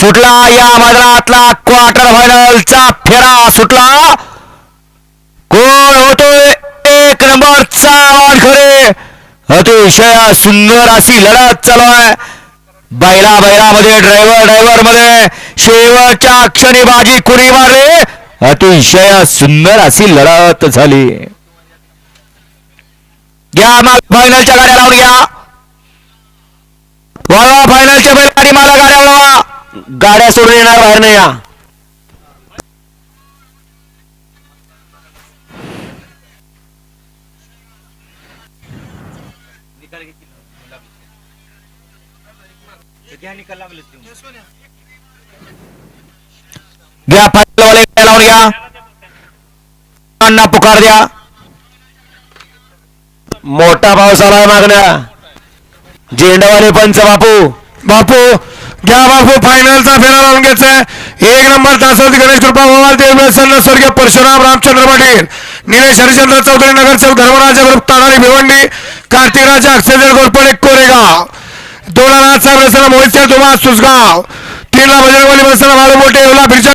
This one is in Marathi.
सुटला या मैदानातला क्वार्टर फायनलचा फेरा सुटला. कोण होतोय? एक नंबरचा वानखडे अतिशय सुंदर अशी लढत चालू आहे. बैला बैलामध्ये ड्रायव्हर ड्रायव्हरमध्ये शेवटच्या क्षणी बाजी कुणी मारले? अतिशय सुंदर अशी लढत झाली. घ्या मग फायनलच्या गाड्या लावून घ्या. गाड्या सोडून येणार बाहेर नाही या घ्या गाड्या लावून घ्या. अण्णा पुकार द्या. मोठा पाऊस आलाय मागण्या. झेंडावाले पंच बापू. बापू घ्या बापू फायनलचा फेरा लावून घ्यायचा एक नंबर तासावरती गणेश कृपा गोवाल देवसन स्वर्गीय परशुराम रामचंद्र पाटील निलेश हरिचंद्र चौधरी नगर नगरसेवक धर्मराज ग्रुप तानारी भिवंडी कार्तिकराज अक्षयजल गोरपडे कोरेगाव. दोन अनाथ साहेब रसना मोहित धुमा सुसगाव तीनला बजरंगवाली बसना बाळू मोठे येवला बिरजा